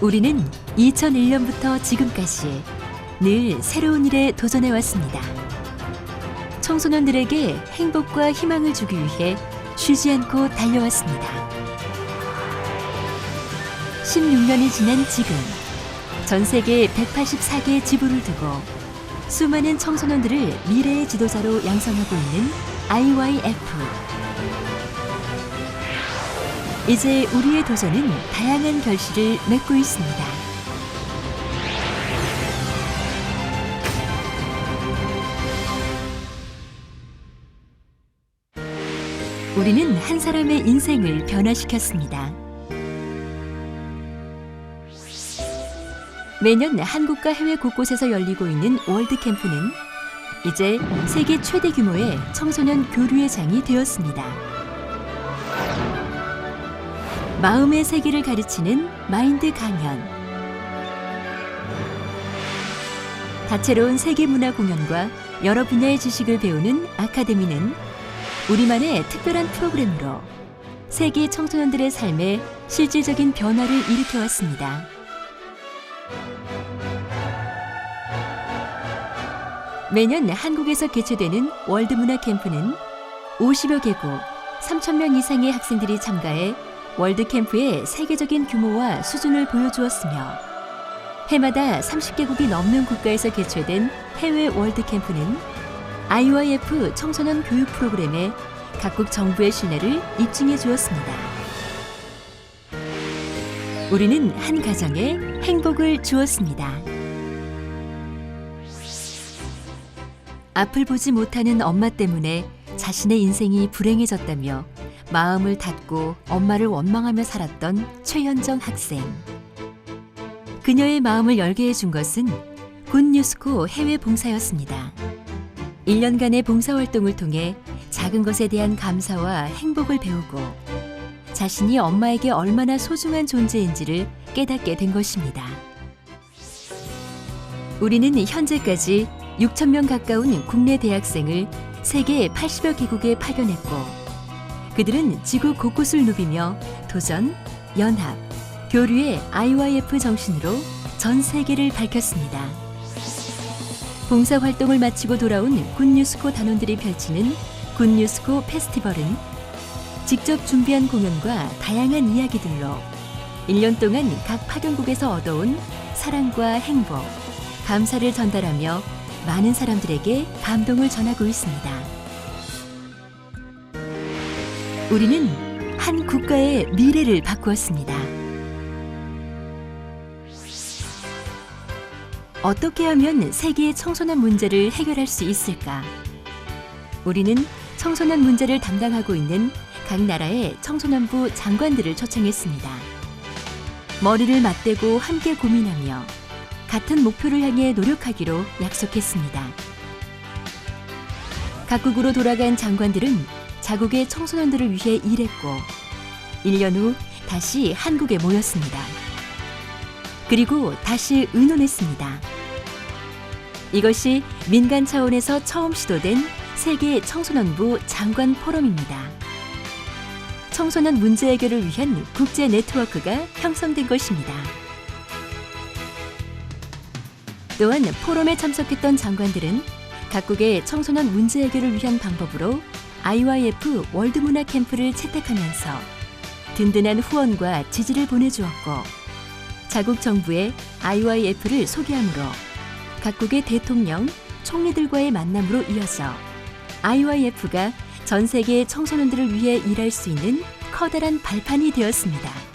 우리는 2001년부터 지금까지 늘 새로운 일에 도전해 왔습니다. 청소년들에게 행복과 희망을 주기 위해 쉬지 않고 달려왔습니다. 16년이 지난 지금 전 세계 184개의 지부를 두고 수많은 청소년들을 미래의 지도자로 양성하고 있는 IYF. 이제 우리의 도전은 다양한 결실을 맺고 있습니다. 우리는 한 사람의 인생을 변화시켰습니다. 매년 한국과 해외 곳곳에서 열리고 있는 월드 캠프는 이제 세계 최대 규모의 청소년 교류의 장이 되었습니다. 마음의 세계를 가르치는 마인드 강연. 다채로운 세계 문화 공연과 여러 분야의 지식을 배우는 아카데미는 우리만의 특별한 프로그램으로 세계 청소년들의 삶에 실질적인 변화를 일으켜 왔습니다. 매년 한국에서 개최되는 월드문화 캠프는 50여 개국 3천 명 이상의 학생들이 참가해 월드 캠프의 세계적인 규모와 수준을 보여주었으며 해마다 30개국이 넘는 국가에서 개최된 해외 월드 캠프는 IYF 청소년 교육 프로그램에 각국 정부의 신뢰를 입증해 주었습니다. 우리는 한 가정에 행복을 주었습니다. 앞을 보지 못하는 엄마 때문에 자신의 인생이 불행해졌다며 마음을 닫고 엄마를 원망하며 살았던 최현정 학생. 그녀의 마음을 열게 해준 것은 굿뉴스코 해외 봉사였습니다. 1년간의 봉사활동을 통해 작은 것에 대한 감사와 행복을 배우고 자신이 엄마에게 얼마나 소중한 존재인지를 깨닫게 된 것입니다. 우리는 현재까지 6천 명 가까운 국내 대학생을 세계 80여 개국에 파견했고 그들은 지구 곳곳을 누비며 도전, 연합, 교류의 IYF 정신으로 전 세계를 밝혔습니다. 봉사 활동을 마치고 돌아온 굿뉴스코 단원들이 펼치는 굿뉴스코 페스티벌은 직접 준비한 공연과 다양한 이야기들로 1년 동안 각 파견국에서 얻어온 사랑과 행복, 감사를 전달하며 많은 사람들에게 감동을 전하고 있습니다. 우리는 한 국가의 미래를 바꾸었습니다. 어떻게 하면 세계의 청소년 문제를 해결할 수 있을까? 우리는 청소년 문제를 담당하고 있는 각 나라의 청소년부 장관들을 초청했습니다. 머리를 맞대고 함께 고민하며 같은 목표를 향해 노력하기로 약속했습니다. 각국으로 돌아간 장관들은 자국의 청소년들을 위해 일했고 1년 후 다시 한국에 모였습니다. 그리고 다시 의논했습니다. 이것이 민간 차원에서 처음 시도된 세계 청소년부 장관 포럼입니다. 청소년 문제 해결을 위한 국제 네트워크가 형성된 것입니다. 또한 포럼에 참석했던 장관들은 각국의 청소년 문제 해결을 위한 방법으로 IYF 월드문화 캠프를 채택하면서 든든한 후원과 지지를 보내주었고 자국 정부에 IYF를 소개함으로 각국의 대통령, 총리들과의 만남으로 이어져 IYF가 전 세계 청소년들을 위해 일할 수 있는 커다란 발판이 되었습니다.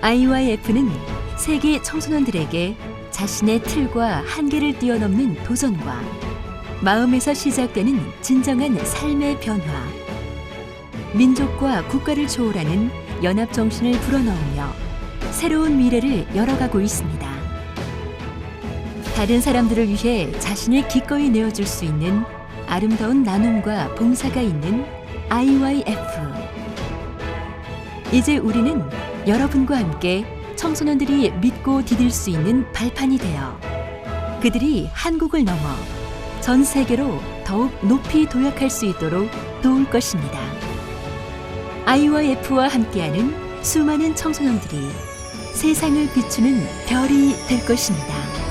IYF는 세계 청소년들에게 자신의 틀과 한계를 뛰어넘는 도전과 마음에서 시작되는 진정한 삶의 변화, 민족과 국가를 초월하는 연합 정신을 불어넣으며 새로운 미래를 열어가고 있습니다. 다른 사람들을 위해 자신을 기꺼이 내어줄 수 있는 아름다운 나눔과 봉사가 있는 IYF. 이제 우리는 여러분과 함께 청소년들이 믿고 디딜 수 있는 발판이 되어 그들이 한국을 넘어 전 세계로 더욱 높이 도약할 수 있도록 도울 것입니다. IYF와 함께하는 수많은 청소년들이 세상을 비추는 별이 될 것입니다.